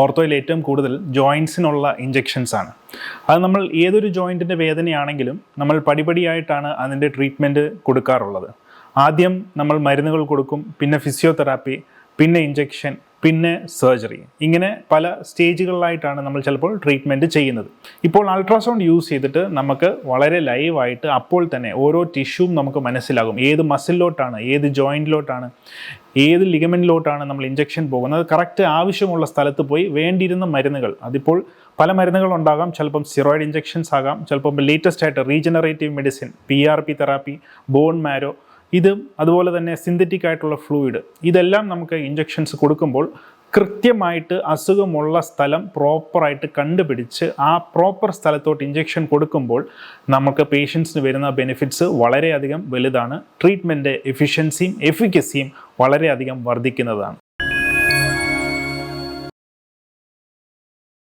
ഓർത്തോയിൽ ഏറ്റവും കൂടുതൽ ജോയിൻസിനുള്ള ഇഞ്ചെക്ഷൻസ് ആണ്. അത് നമ്മൾ ഏതൊരു ജോയിന്റിന്റെ വേദനയാണെങ്കിലും നമ്മൾ പടിപടിയായിട്ടാണ് അതിന്റെ ട്രീറ്റ്മെന്റ് കൊടുക്കാറുള്ളത്. ആദ്യം നമ്മൾ മരുന്നുകൾ കൊടുക്കും പിന്നെ ഫിസിയോതെറാപ്പി പിന്നെ ഇഞ്ചെക്ഷൻ പിന്നെ സർജറി ഇങ്ങനെ പല സ്റ്റേജുകളിലായിട്ടാണ് നമ്മൾ ചിലപ്പോൾ ട്രീറ്റ്മെന്റ് ചെയ്യുന്നത്. ഇപ്പോൾ അൾട്രാസൗണ്ട് യൂസ് ചെയ്തിട്ട് നമുക്ക് വളരെ ലൈവായിട്ട് അപ്പോൾ തന്നെ ഓരോ ടിഷ്യൂവും നമുക്ക് മനസ്സിലാകും. ഏത് മസിലിലോട്ടാണ് ഏത് ജോയിന്റിലോട്ടാണ് ഏത് ലിഗമെന്റിലോട്ടാണ് നമ്മൾ ഇഞ്ചെക്ഷൻ പോകുന്നത്? കറക്റ്റ് ആവശ്യമുള്ള സ്ഥലത്ത് പോയി വേണ്ടിയിരുന്ന മരുന്നുകൾ. അതിപ്പോൾ പല മരുന്നുകൾ ഉണ്ടാകാം ചിലപ്പം സിറോയിഡ് ഇഞ്ചെക്ഷൻസ് ആകാം. ചിലപ്പം ലേറ്റസ്റ്റ് ആയിട്ട് regenerative medicine P R P therapy bone marrow ഇതും അതുപോലെ തന്നെ സിന്തറ്റിക് ആയിട്ടുള്ള ഫ്ലൂയിഡ് ഇതെല്ലാം നമുക്ക് ഇഞ്ചെക്ഷൻസ് കൊടുക്കുമ്പോൾ കൃത്യമായിട്ട് അസുഖമുള്ള സ്ഥലം പ്രോപ്പറായിട്ട് കണ്ടുപിടിച്ച് ആ പ്രോപ്പർ സ്ഥലത്തോട്ട് ഇഞ്ചെക്ഷൻ കൊടുക്കുമ്പോൾ നമുക്ക് പേഷ്യൻസിന് വരുന്ന ബെനിഫിറ്റ്സ് വളരെയധികം വലുതാണ്. ട്രീറ്റ്മെന്റ് എഫിഷ്യൻസിയും എഫിക്കസിയും വളരെയധികം വർദ്ധിക്കുന്നതാണ്.